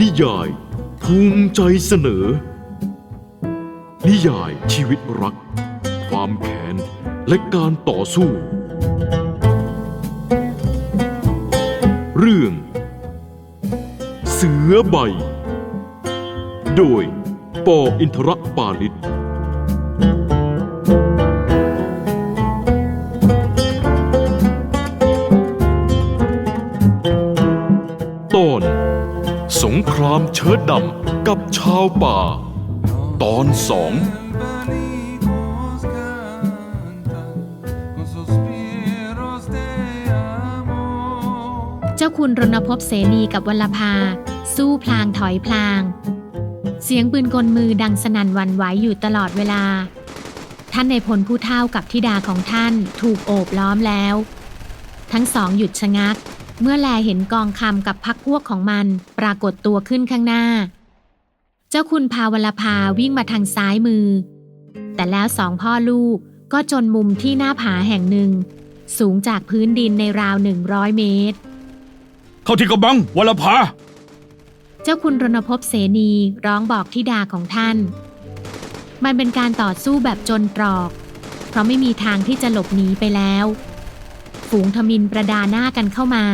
นิยาย ภูมิใจเสนอ นิยายชีวิตรัก ความแค้นและการต่อสู้ เรื่อง เสือใบ โดย ปออินทรปานิชตอน สงครามเชิดดำกับชาวป่า ตอนสองเจ้าคุณรณพบเสนีกับวัลภา สู้พลางถอยพลาง เสียงปืนกลมือดังสนั่นวันไหวอยู่ตลอดเวลา ท่านในพลผู้เท่ากับธิดาของท่านถูกโอบล้อมแล้ว ทั้งสองหยุดชะงัก เมื่อแลเห็นกองคำกับพักพวกของมันปรากฏตัวขึ้นข้างหน้า เจ้าคุณพาวลภาวิ่งมาทางซ้ายมือ แต่แล้วสองพ่อลูกก็จนมุมที่หน้าผาแห่งหนึ่ง สูงจากพื้นดินในราวหนึ่งร้อยเมตร เข้าที่กำบังวลภา เจ้าคุณรณพบเสนีร้องบอกทิดาของท่าน มันเป็นการต่อสู้แบบจนตรอก เพราะไม่มีทางที่จะหลบหนีไปแล้ว ฝูงทมินประดาหน้ากันเข้ามา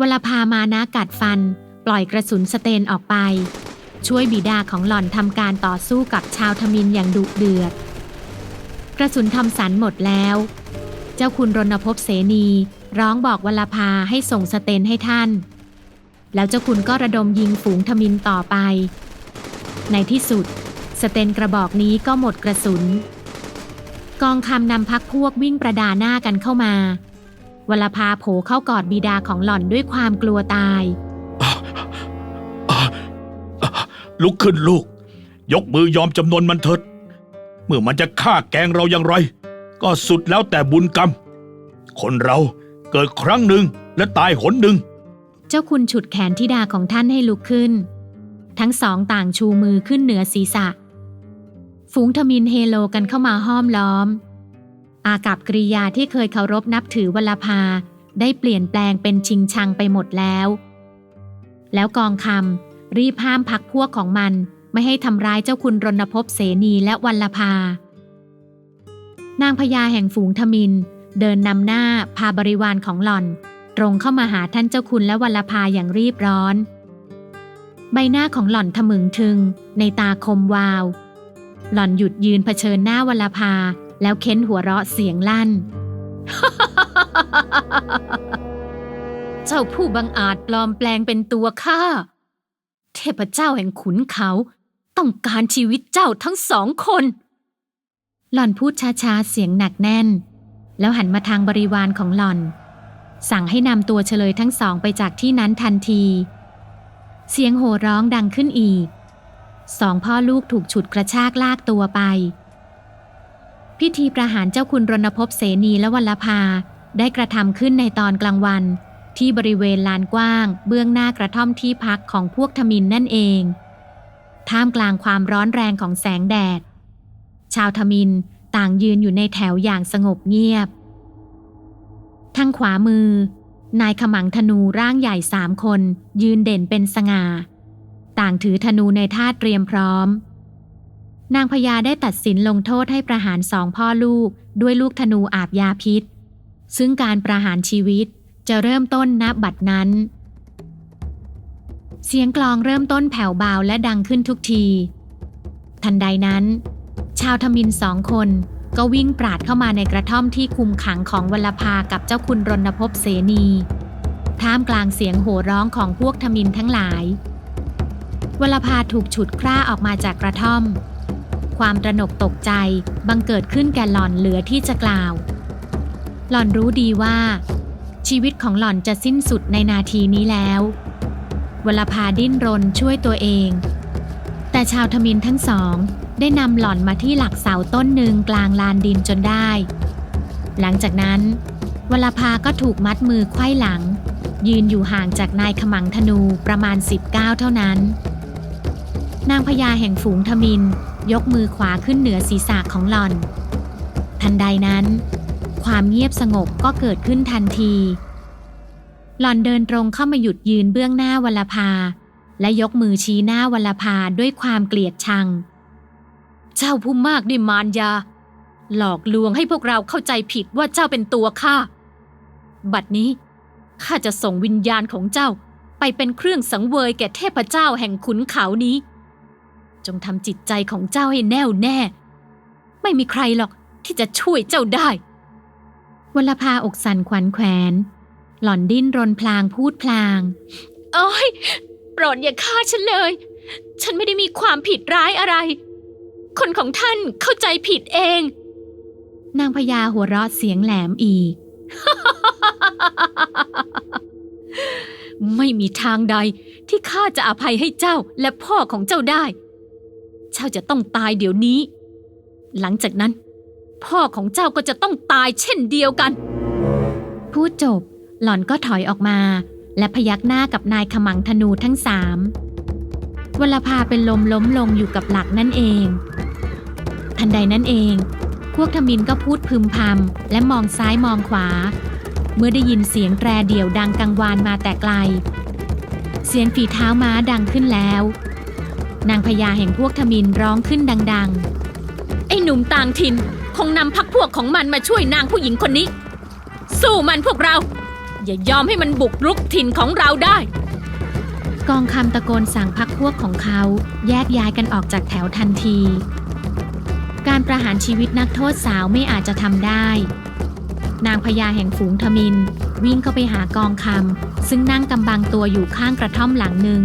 วลภามานะกัดฟัน ปล่อยกระสุนสเตนออกไป ช่วยบิดาของหล่อนทำการต่อสู้กับชาวทมินอย่างดุเดือด กระสุนทำสันหมดแล้ว เจ้าคุณรณพเสนีร้องบอกวลภาให้ส่งสเตนให้ท่าน แล้วเจ้าคุณก็ระดมยิงฝูงทมินต่อไป ในที่สุด สเตนกระบอกนี้ก็หมดกระสุน กองคำนำพักพวกวิ่งประดาหน้ากันเข้ามา วลภาโผเข้ากอดบิดาของหล่อนด้วยความกลัวตาย ลุกขึ้นลูก ยกมือยอมจำนวนมันเถิด เมื่อมันจะฆ่าแกล้งเราอย่างไร ก็สุดแล้วแต่บุญกรรม คนเราเกิดครั้งหนึ่งและตายหนหนึ่ง เจ้าคุณฉุดแขนทิดาของท่านให้ลุกขึ้น ทั้งสองต่างชูมือขึ้นเหนือศีรษะ ฝูงทมินเฮโลกันเข้ามาห้อมล้อม อากับกริยาที่เคยเคารพนับถือวลภา ได้เปลี่ยนแปลงเป็นชิงชังไปหมดแล้ว แล้วกองคำรีบห้ามพักพวกของมันไม่ให้ทำร้ายเจ้าคุณรณพบเสนีและวัลภา นางพญาแห่งฝูงทมินเดินนำหน้าพาบริวารของหล่อน ตรงเข้ามาหาท่านเจ้าคุณและวัลภาอย่างรีบร้อน ใบหน้าของหล่อนทะมึงทึง ในตาคมวาว หล่อนหยุดยืนเผชิญหน้าวัลภา แล้วเค้นหัวเราะเสียงลั่น เจ้าผู้บังอาจปลอมแปลงเป็นตัวข้า เทพเจ้าแห่งขุนเขา ต้องการชีวิตเจ้าทั้งสองคน หล่อนพูดช้าๆ เสียงหนักแน่น แล้วหันมาทางบริวารของหล่อน สั่งให้นำตัวเฉลยทั้งสองไปจากที่นั้นทันที เสียงโห่ร้องดังขึ้นอีก สองพ่อลูกถูกฉุดกระชากลากตัวไป พิธีประหารเจ้าคุณรณพบเสนีและวัลภา ได้กระทำขึ้นในตอนกลางวัน ที่บริเวณลานกว้าง เบื้องหน้ากระท่อมที่พักของพวกทมินนั่นเอง ท่ามกลางความร้อนแรงของแสงแดด ชาวทมินต่างยืนอยู่ในแถวอย่างสงบเงียบ ทางขวามือ นายขมังธนูร่างใหญ่สามคน ยืนเด่นเป็นสง่า ต่างถือธนูในท่าเตรียมพร้อม นางพญาได้ตัดสินลงโทษให้ประหารสองพ่อลูกด้วยลูกธนูอาบยาพิษ ซึ่งการประหารชีวิตจะเริ่มต้นณบัดนั้น เสียงกลองเริ่มต้นแผ่วเบาและดังขึ้นทุกที ทันใดนั้น ชาวทมินสองคนก็วิ่งปราดเข้ามาในกระท่อมที่คุมขังของวลภากับเจ้าคุณรณพเสนี ท่ามกลางเสียงโห่ร้องของพวกทมินทั้งหลาย วัลภาถูกฉุดคร่าออกมาจากกระท่อม ความตระหนกตกใจบังเกิดขึ้นแก่หล่อนเหลือที่จะกล่าว หล่อนรู้ดีว่า ชีวิตของหล่อนจะสิ้นสุดในนาทีนี้แล้ววลภาดิ้นรนช่วยตัวเอง แต่ชาวทมินทั้งสอง ได้นำหล่อนมาที่หลักเสาต้นหนึ่งกลางลานดินจนได้ หลังจากนั้นวลภาก็ถูกมัดมือไขว้หลัง ยืนอยู่ห่างจากนายขมังธนูประมาณ 19 เท่านั้น นางพญาแห่งฝูงทมิน ยกมือขวาขึ้นเหนือศีรษะของหล่อน ทันใดนั้น ความเงียบสงบก็เกิดขึ้นทันที หล่อนเดินตรงเข้ามาหยุดยืนเบื้องหน้าวลภา และยกมือชี้หน้าวัลภาด้วยความเกลียดชัง เจ้าผู้มากด้วยมารยา หลอกลวงให้พวกเราเข้าใจผิดว่าเจ้าเป็นตัวข้า บัดนี้ข้าจะส่งวิญญาณของเจ้าไปเป็นเครื่องสังเวยแก่เทพเจ้าแห่งขุนเขานี้ จงทำจิตใจของเจ้าให้แน่วแน่ ไม่มีใครหรอกที่จะช่วยเจ้าได้วลภาอกสั่นขวัญแขวน หล่อนดิ้นรนพลางพูดพลาง โอ้ยโปรดอย่าฆ่าฉันเลย ฉันไม่ได้มีความผิดร้ายอะไร คนของท่านเข้าใจผิดเอง นางพญาหัวเราะเสียงแหลมอีก ไม่มีทางใดที่ข้าจะอภัยให้เจ้าและพ่อของเจ้าได้ เจ้าจะต้องตายเดี๋ยวนี้ หลังจากนั้น พ่อของเจ้าก็จะต้องตายเช่นเดียวกัน พูดจบ หล่อนก็ถอยออกมา และพยักหน้ากับนายขมังธนูทั้งสามวลภาเป็นลมล้มลงอยู่กับหลักนั่นเอง ทันใดนั้นเอง พวกทมินก็พูดพึมพำและมองซ้ายมองขวา เมื่อได้ยินเสียงแตรเดี่ยวดังกังวานมาแต่ไกล เสียงฝีเท้าม้าดังขึ้นแล้ว นางพญาแห่งพวกทมินร้องขึ้นดัง ๆ ไอ้หนุ่มต่างถิ่นคงนำพักพวกของมันมาช่วยนางผู้หญิงคนนี้ สู้มันพวกเรา อย่ายอมให้มันบุกรุกถิ่นของเราได้ กองคำตะโกนสั่งพักพวกของเขาแยกย้ายกันออกจากแถวทันที การประหารชีวิตนักโทษสาวไม่อาจจะทำได้ นางพญาแห่งฝูงทมิน วิ่งเข้าไปหากองคำซึ่งนั่งกำบังตัวอยู่ข้างกระท่อมหลังหนึ่ง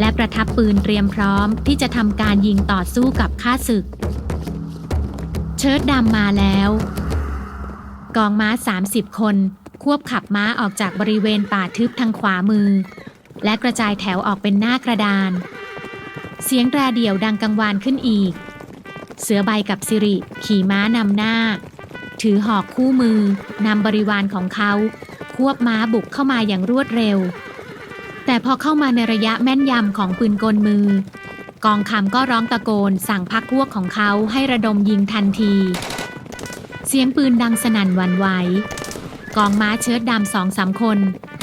และประทับปืนเตรียมพร้อมที่จะทำการยิงต่อสู้กับข้าศึก เชิดดำมาแล้ว กองม้า 30 คน ควบขับม้าออกจากบริเวณป่าทึบทางขวามือ และกระจายแถวออกเป็นหน้ากระดาน เสียงแตรเดี่ยวดังกังวานขึ้นอีก เสือใบกับสิริ ขี่ม้านำหน้า ถือหอกคู่มือนำบริวารของเขา ควบม้าบุกเข้ามาอย่างรวดเร็ว แต่พอเข้ามาในระยะแม่นยำของปืนกลมือ กองคำก็ร้องตะโกนสั่งพักพวกของเขาให้ระดมยิงทันที เสียงปืนดังสนั่นวันไหวกองม้าเชิดดำสองสามคน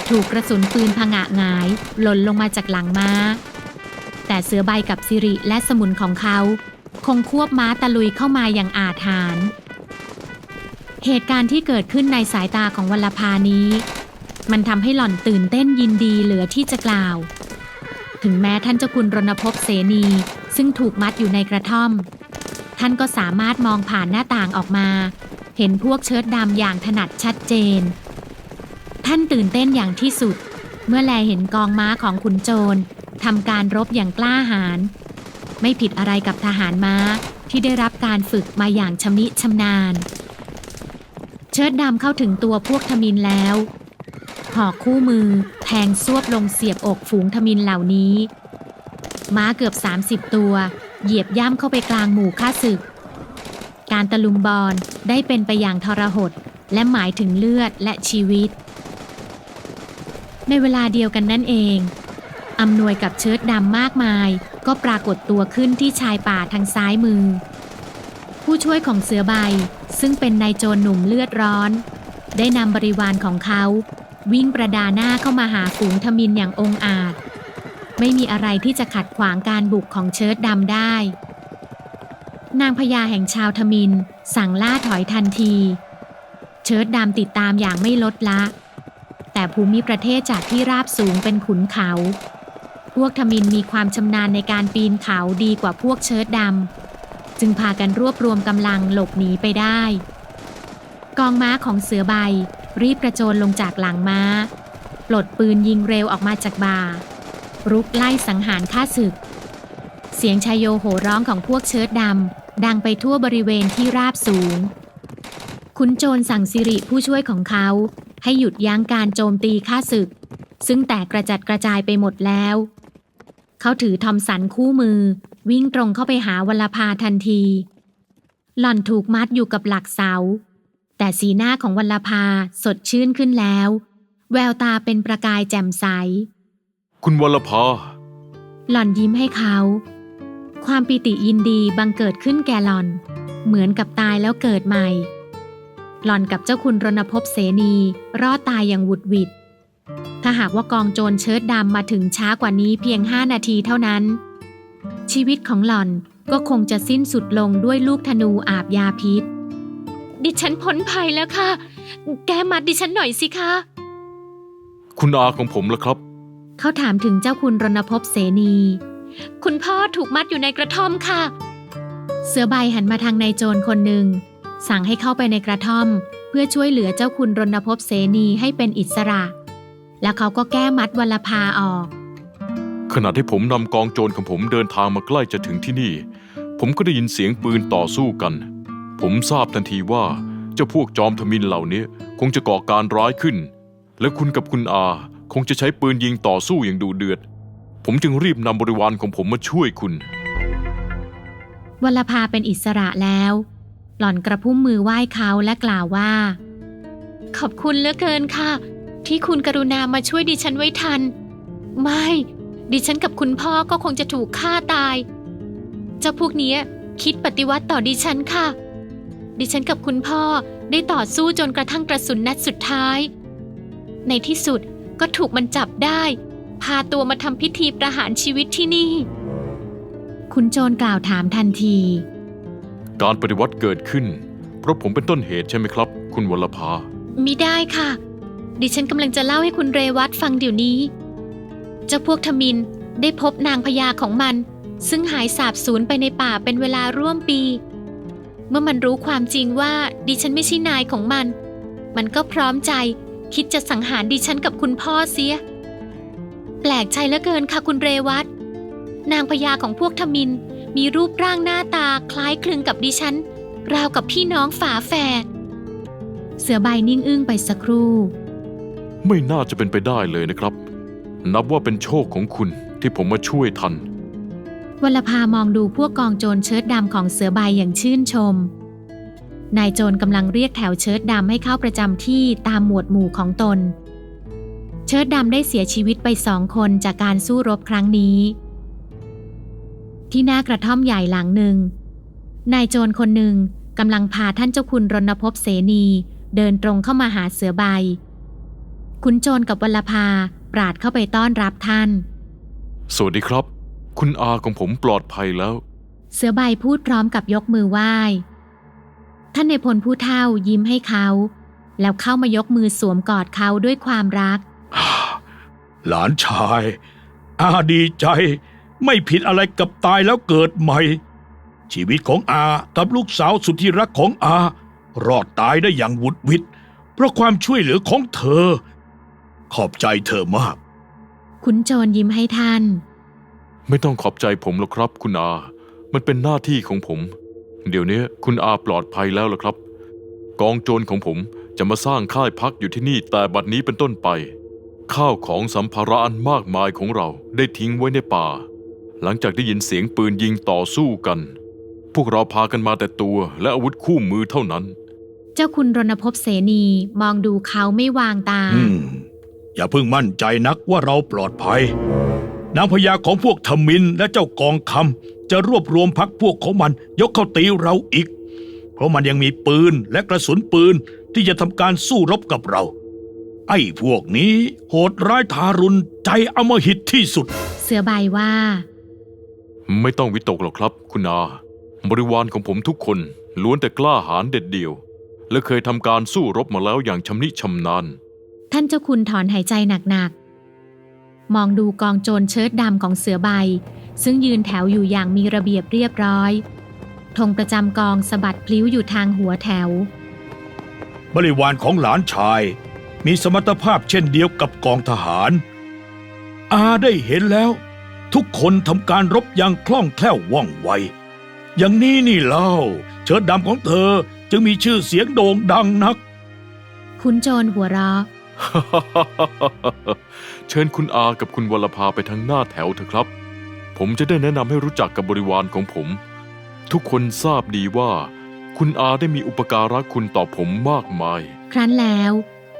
ถูกกระสุนปืนผงะงาย หล่นลงมาจากหลังม้า แต่เสือใบกับสิริและสมุนของเขา คงควบม้าตะลุยเข้ามาอย่างอาถรรพ์เหตุการณ์ที่เกิดขึ้นในสายตาของวัลภานี้ มันทำให้หล่อนตื่นเต้นยินดีเหลือที่จะกล่าว ถึงแม้ท่านเจ้าคุณรณพบเสนี ซึ่งถูกมัดอยู่ในกระท่อม ท่านก็สามารถมองผ่านหน้าต่างออกมา เห็นพวกเชิดดำอย่างถนัดชัดเจน ท่านตื่นเต้นอย่างที่สุด เมื่อแลเห็นกองม้าของขุนโจรทำการรบอย่างกล้าหาญไม่ผิดอะไรกับทหารม้าที่ได้รับการฝึกมาอย่างชำนิชำนาญ เชิดดำเข้าถึงตัวพวกทมินแล้ว หอกคู่มือ แทงซวบลงเสียบอกฝูงทมินเหล่านี้ ม้าเกือบ 30 ตัว เหยียบย่ำเข้าไปกลางหมู่ข้าศึก การตะลุมบอลได้เป็นไปอย่างทรหด และหมายถึงเลือดและชีวิต ในเวลาเดียวกันนั่นเองอำนวยกับเชิดดำมากมาย ก็ปรากฏตัวขึ้นที่ชายป่าทางซ้ายมือ ผู้ช่วยของเสือใบซึ่งเป็นนายโจรหนุ่มเลือดร้อน ได้นำบริวารของเขา วิ่งประดาหน้าเข้ามาหาฝูงทมินอย่างองอาจ ไม่มีอะไรที่จะขัดขวางการบุกของเชิดดำได้ นางพญาแห่งชาวทมิน สั่งล่าถอยทันที เชิดดำติดตามอย่างไม่ลดละ แต่ภูมิประเทศจากที่ราบสูงเป็นขุนเขา พวกทมินมีความชำนาญในการปีนเขาดีกว่าพวกเชิดดำจึงพากันรวบรวมกำลังหลบหนีไปได้ กองม้าของเสือใบ รีบกระโจนลงจากหลังม้า ปลดปืนยิงเร็วออกมาจากบ่ารุกไล่สังหารฆ่าศึก เสียงชายโยโห่ร้องของพวกเชิดดำ ดังไปทั่วบริเวณที่ราบสูง ขุนโจรสั่งสิริผู้ช่วยของเขา ให้หยุดยั้งการโจมตีฆ่าศึก ซึ่งแตกกระจัดกระจายไปหมดแล้ว เขาถือทอมสันคู่มือ วิ่งตรงเข้าไปหาวัลภาทันที หล่อนถูกมัดอยู่กับหลักเสา แต่สีหน้าของวัลภาสดชื่นขึ้นแล้ว แววตาเป็นประกายแจ่มใส คุณวรภาหล่อนยิ้มให้เขา ความปิติยินดีบังเกิดขึ้นแก่หล่อน เหมือนกับตายแล้วเกิดใหม่ หล่อนกับเจ้าคุณรณพบเสนีรอดตายอย่างหวุดหวิด ถ้าหากว่ากองโจรเชิ้ตดำมาถึงช้ากว่านี้เพียงห้านาทีเท่านั้น ชีวิตของหล่อนก็คงจะสิ้นสุดลงด้วยลูกธนูอาบยาพิษ ดิฉันพ้นภัยแล้วค่ะ แกมัดดิฉันหน่อยสิคะ คุณอาของผมล่ะครับ เขาถามถึงเจ้าคุณรณพบเสนี คุณพ่อถูกมัดอยู่ในกระท่อมค่ะ เสือใบหันมาทางนายโจรคนหนึ่ง สั่งให้เข้าไปในกระท่อม เพื่อช่วยเหลือเจ้าคุณรณพบเสนีให้เป็นอิสระ แล้วเขาก็แก้มัดวัลภาออกขณะที่ผมนำกองโจรของผมเดินทางมาใกล้จะถึงที่นี่ ผมก็ได้ยินเสียงปืนต่อสู้กัน ผมทราบทันทีว่าเจ้าพวกจอมทมินเหล่านี้คงจะก่อการร้ายขึ้น และคุณกับคุณอาคงจะใช้ปืนยิงต่อสู้อย่างดุเดือด ผมจึงรีบนำบริวารของผมมาช่วยคุณวัลภาเป็นอิสระแล้ว หล่อนกระพุ้มมือไหว้เขาและกล่าวว่า ขอบคุณเหลือเกินค่ะ ที่คุณกรุณามาช่วยดิฉันไว้ทัน ไม่ ดิฉันกับคุณพ่อก็คงจะถูกฆ่าตาย เจ้าพวกนี้คิดปฏิวัติต่อดิฉันค่ะ ดิฉันกับคุณพ่อได้ต่อสู้จนกระทั่งกระสุนนัดสุดท้าย ในที่สุดก็ถูกมันจับได้ พาตัวมาทำพิธีประหารชีวิตที่นี่ คุณโจรกล่าวถามทันที การปฏิวัติเกิดขึ้น เพราะผมเป็นต้นเหตุใช่ไหมครับ คุณวรภามิได้ค่ะ ดิฉันกำลังจะเล่าให้คุณเรวัตฟังเดี๋ยวนี้ เจ้าพวกทมินได้พบนางพญาของมัน ซึ่งหายสาบสูญไปในป่าเป็นเวลาร่วมปี เมื่อมันรู้ความจริงว่าดิฉันไม่ใช่นายของมัน มันก็พร้อมใจคิดจะสังหารดิฉันกับคุณพ่อเสีย แปลกใจเหลือเกินค่ะคุณเรวัตนางพญาของพวกทมินมีรูปร่างหน้าตาคล้ายคลึงกับดิฉัน ราวกับพี่น้องฝาแฝด เสือใบนิ่งอึ้งไปสักครู่ ไม่น่าจะเป็นไปได้เลยนะครับ นับว่าเป็นโชคของคุณที่ผมมาช่วยทัน วลภามองดูพวกกองโจรเชิ้ตดำของเสือใบอย่างชื่นชม นายโจรกำลังเรียกแถวเชิ้ตดำให้เข้าประจำที่ตามหมวดหมู่ของตน เชิ้ตดำได้เสียชีวิตไปสองคนจากการสู้รบครั้งนี้ ที่หน้ากระท่อมใหญ่หลังหนึ่ง นายโจรคนหนึ่งกำลังพาท่านเจ้าคุณรณพบเสนีเดินตรงเข้ามาหาเสือใบ ขุนโจรกับวลภาปราดเข้าไปต้อนรับท่าน สวัสดีครับ คุณอาของผมปลอดภัยแล้ว เสือใบพูดพร้อมกับยกมือไหว้ ท่านในพลผู้เฒ่ายิ้มให้เขา แล้วเข้ามายกมือสวมกอดเขาด้วยความรัก หลานชาย อาดีใจ ไม่ผิดอะไรกับตายแล้วเกิดใหม่ ชีวิตของอากับลูกสาวสุดที่รักของอา รอดตายได้อย่างหวุดหวิดเพราะความช่วยเหลือของเธอ ขอบใจเธอมากขุนโจรยิ้มให้ท่าน ไม่ต้องขอบใจผมหรอกครับ คุณอา มันเป็นหน้าที่ของผม เดี๋ยวนี้คุณอาปลอดภัยแล้วล่ะครับ กองโจรของผมจะมาสร้างค่ายพักอยู่ที่นี่แต่บัดนี้เป็นต้นไป ข้าวของสัมภาระอันมากมายของเราได้ทิ้งไว้ในป่า หลังจากได้ยินเสียงปืนยิงต่อสู้กัน พวกเราพากันมาแต่ตัวและอาวุธคู่มือเท่านั้น เจ้าคุณรณพบเสนีมองดูเขาไม่วางตา อืม อย่าเพิ่งมั่นใจนักว่าเราปลอดภัย นางพญาของพวกทมินและเจ้ากองคำจะรวบรวมพักพวกของมันยกเข้าตีเราอีก เพราะมันยังมีปืนและกระสุนปืนที่จะทำการสู้รบกับเรา ไอ้พวกนี้โหดร้ายทารุณใจอำมหิตที่สุด เสือใบว่า ไม่ต้องวิตกหรอกครับ คุณอาบริวารของผมทุกคนล้วนแต่กล้าหาญเด็ดเดี่ยว และเคยทำการสู้รบมาแล้วอย่างชำนิชำนาญ ท่านเจ้าคุณถอนหายใจหนักๆ มองดูกองโจรเชิ้ตดำของเสือใบ ซึ่งยืนแถวอยู่อย่างมีระเบียบเรียบร้อยธงประจำกองสะบัดพลิ้วอยู่ทางหัวแถว บริวารของหลานชาย มีสมรรถภาพเช่นเดียวกับกองทหาร อาได้เห็นแล้ว ทุกคนทำการรบอย่างคล่องแคล่วว่องไว อย่างนี้นี่เล่า เชิดดำของเธอจึงมีชื่อเสียงโด่งดังนัก คุณโจรหัวเราะ เชิญคุณอากับคุณวรภาไปทางหน้าแถวเถอะครับ ผมจะได้แนะนำให้รู้จักกับบริวารของผม ทุกคนทราบดีว่า คุณอาได้มีอุปการะคุณต่อผมมากมาย ครั้นแล้ว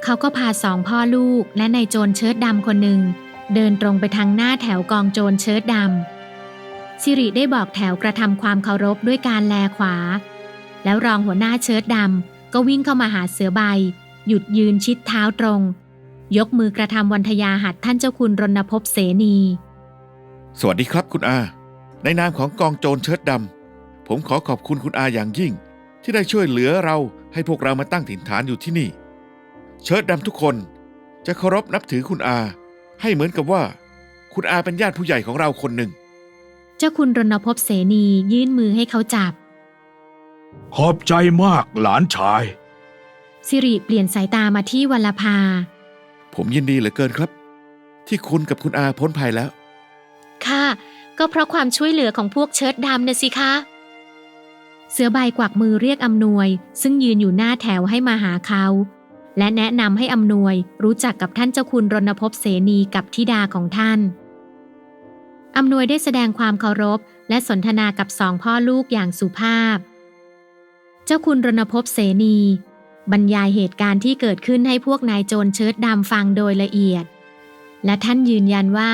เขาก็พาสองพ่อลูกและนายโจรเชิ้ตดำคนหนึ่ง เดินตรงไปทางหน้าแถวกองโจรเชิ้ตดำสิริได้บอกแถวกระทำความเคารพด้วยการแลขวา แล้วรองหัวหน้าเชิ้ตดำก็วิ่งเข้ามาหาเสือใบ หยุดยืนชิดเท้าตรง ยกมือกระทำวันทยาหัดท่านเจ้าคุณรณพบเสนี สวัสดีครับคุณอา ในนามของกองโจรเชิดดำ ผมขอขอบคุณคุณอาอย่างยิ่ง ที่ได้ช่วยเหลือเราให้พวกเรามาตั้งถิ่นฐานอยู่ที่นี่ เชิดดำทุกคนจะเคารพนับถือคุณอา ให้เหมือนกับว่า คุณอาเป็นญาติผู้ใหญ่ของเราคนหนึ่ง เจ้าคุณรณพบเสนียื่นมือให้เขาจับ ขอบใจมากหลานชาย สิริเปลี่ยนสายตามาที่วัลภา ผมยินดีเหลือเกินครับ ที่คุณกับคุณอาพ้นภัยแล้ว ค่ะ ก็เพราะความช่วยเหลือของพวกเชิดดำนะสิคะ เสือใบกวักมือเรียกอำนวย ซึ่งยืนอยู่หน้าแถวให้มาหาเขา และแนะนำให้อำนวยรู้จักกับท่านเจ้าคุณรณพบเสนีกับธิดาของท่านอำนวยได้แสดงความเคารพ และสนทนากับสองพ่อลูกอย่างสุภาพ เจ้าคุณรณพบเสนี บรรยายเหตุการณ์ที่เกิดขึ้นให้พวกนายโจรเชิดดำฟังโดยละเอียด และท่านยืนยันว่า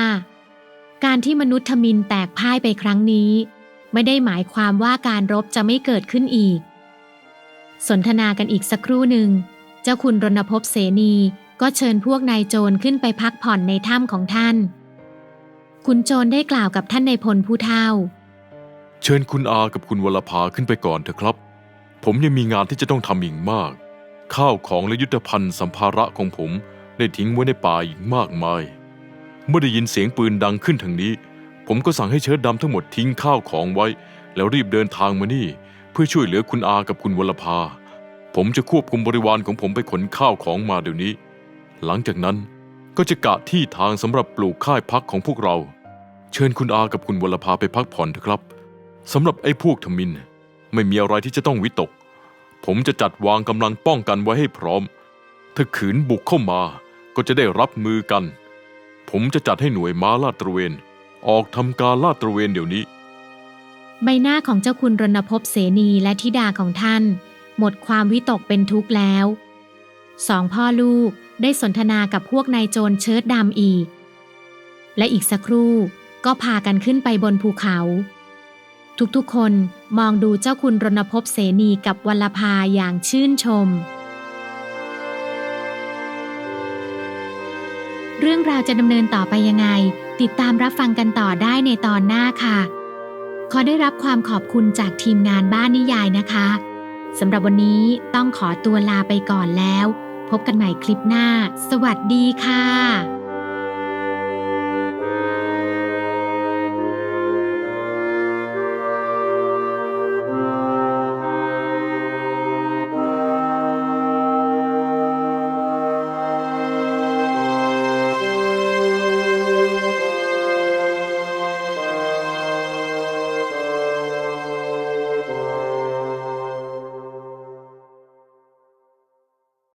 การที่มนุษย์ทมินแตกพ่ายไปครั้งนี้ ไม่ได้หมายความว่าการรบจะไม่เกิดขึ้นอีก สนทนากันอีกสักครู่หนึ่ง เจ้าคุณรณพเสนีก็เชิญพวกนายโจรขึ้นไปพักผ่อนในถ้ำของท่าน คุณโจรได้กล่าวกับท่านในพลผู้เฒ่า เชิญคุณอากับคุณวรภาขึ้นไปก่อนเถอะครับ ผมยังมีงานที่จะต้องทำอีกมาก ข้าวของและยุทธภัณฑ์สัมภาระของผมได้ทิ้งไว้ในป่าอีกมากมาย เมื่อได้ยินเสียงปืนดังขึ้นทางนี้ ผมก็สั่งให้เชิดดำทั้งหมดทิ้งข้าวของไว้ แล้วรีบเดินทางมานี่ เพื่อช่วยเหลือคุณอากับคุณวรภา ผมจะควบคุมบริวารของผมไปขนข้าวของมาเดี๋ยวนี้ หลังจากนั้นก็จะกะที่ทางสำหรับปลูกค่ายพักของพวกเรา เชิญคุณอากับคุณวรภาไปพักผ่อนเถอะครับสำหรับไอ้พวกทมิน ไม่มีอะไรที่จะต้องวิตก ผมจะจัดวางกำลังป้องกันไว้ให้พร้อม ถ้าขืนบุกเข้ามาก็จะได้รับมือกัน ผมจะจัดให้หน่วยม้าลาดตระเวน ออกทำการลาดตระเวนเดี๋ยวนี้ ใบหน้าของเจ้าคุณรณพเสนีและธิดาของท่าน หมดความวิตกเป็นทุกข์แล้ว สองพ่อลูกได้สนทนากับพวกนายโจรเชิดดำอีก และอีกสักครู่ก็พากันขึ้นไปบนภูเขา ทุกๆ คนมองดูเจ้าคุณรณพบเสนีกับวัลภาอย่างชื่นชม เรื่องราวจะดำเนินต่อไปยังไง ติดตามรับฟังกันต่อได้ในตอนหน้าค่ะ ขอได้รับความขอบคุณจากทีมงานบ้านนิยายนะคะสำหรับวันนี้ต้องขอตัวลาไปก่อนแล้ว พบกันใหม่คลิปหน้า สวัสดีค่ะ